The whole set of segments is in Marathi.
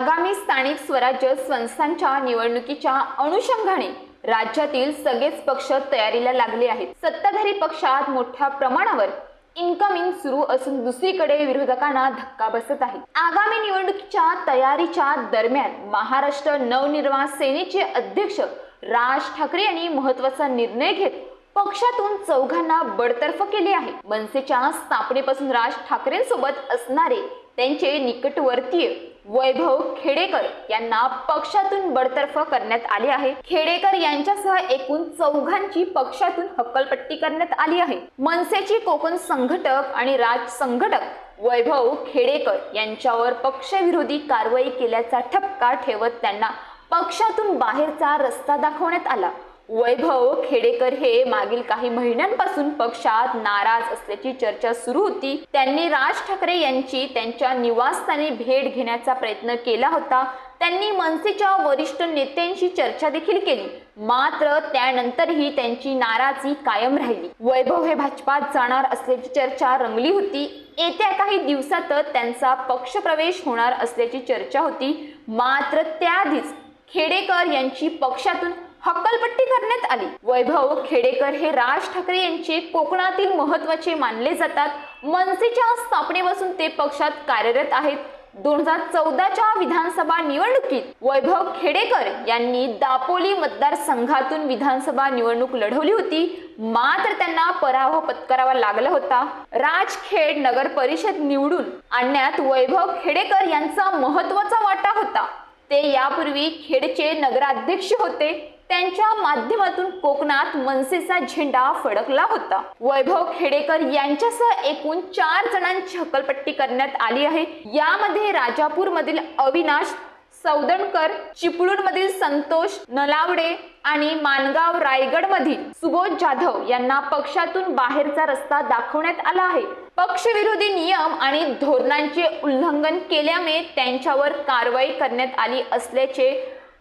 आगामी स्थानिक स्वराज्य संस्थांच्या निवडणुकीच्या अनुषंगाने राज्यातील सगळेच पक्ष तयारीला लागले आहेत. सत्ताधारी पक्षात मोठ्या प्रमाणावर इनकमिंग सुरू असून दुसरीकडे विरोधकांना धक्का बसत आहे. आगामी निवडणुकीच्या तयारीच्या दरम्यान महाराष्ट्र नवनिर्माण सेनेचे अध्यक्ष राज ठाकरे यांनी महत्त्वाचा निर्णय घेत पक्षातून चौघांना बडतर्फ केले आहे. मनसेच्या स्थापनेपासून राज ठाकरेंसोबत असणारे त्यांचे निकटवर्तीय वैभव खेडेकर यांना पक्षातून बडतर्फ करण्यात आले आहे. खेडेकर यांच्यासह एकूण चौघांची पक्षातून हक्कलपट्टी करण्यात आली आहे. मनसेचे कोकण संघटक आणि राज संघटक वैभव खेडेकर यांच्यावर पक्षविरोधी कारवाई केल्याचा ठपका ठेवत त्यांना पक्षातून बाहेरचा रस्ता दाखवण्यात आला. वैभव खेडेकर हे मागील काही महिन्यांपासून पक्षात नाराज असल्याची चर्चा सुरू होती. त्यांनी राज ठाकरे यांची त्यांच्या निवासस्थानी भेट घेण्याचा प्रयत्न केला होता. त्यांनी मनसेच्या वरिष्ठ नेत्यांशी चर्चा देखील केली. मात्र त्यानंतरही त्यांची नाराजी कायम राहिली. वैभव हे भाजपात जाणार असल्याची चर्चा रंगली होती. येत्या काही दिवसातच त्यांचा पक्षप्रवेश होणार असल्याची चर्चा होती. मात्र त्याआधीच खेडेकर यांची पक्षातून हक्कलपट्टी करण्यात आली. वैभव खेडेकर हे राज ठाकरे यांचे कोकणातील महत्त्वाचे मानले जातात. मनसेच्या स्थापनेपासून ते पक्षात कार्यरत आहेत. दोन हजार चौदाच्या विधानसभा निवडणुकीत वैभव खेडेकर यांनी दापोली मतदारसंघातून विधानसभा निवडणूक लढवली होती. मात्र त्यांना पराभव पत्करावा लागला होता. राजखेड नगर परिषद निवडून आणण्यात वैभव खेडेकर यांचा महत्त्वाचा वाटा होता. ते यापूर्वी खेडचे नगराध्यक्ष होते. त्यांच्या माध्यमातून कोकणात मनसेचा झेंडा फडकला होता. वैभव खेडेकर यांच्यासह एकूण चार जणांची हकलपट्टी करण्यात आली आहे. यामध्ये राजापूर मधील अविनाश सौदणकर चिपळूण मधील संतोष नलावडे आणि मानगाव रायगड मधील सुबोध जाधव यांना पक्षातून बाहेरचा रस्ता दाखवण्यात आला आहे. पक्षविरोधी नियम आणि धोरणांचे उल्लंघन केल्यामुळे त्यांच्यावर कारवाई करण्यात आली असल्याचे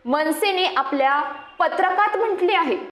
मनसेने आपल्या पत्रकात म्हटले आहे.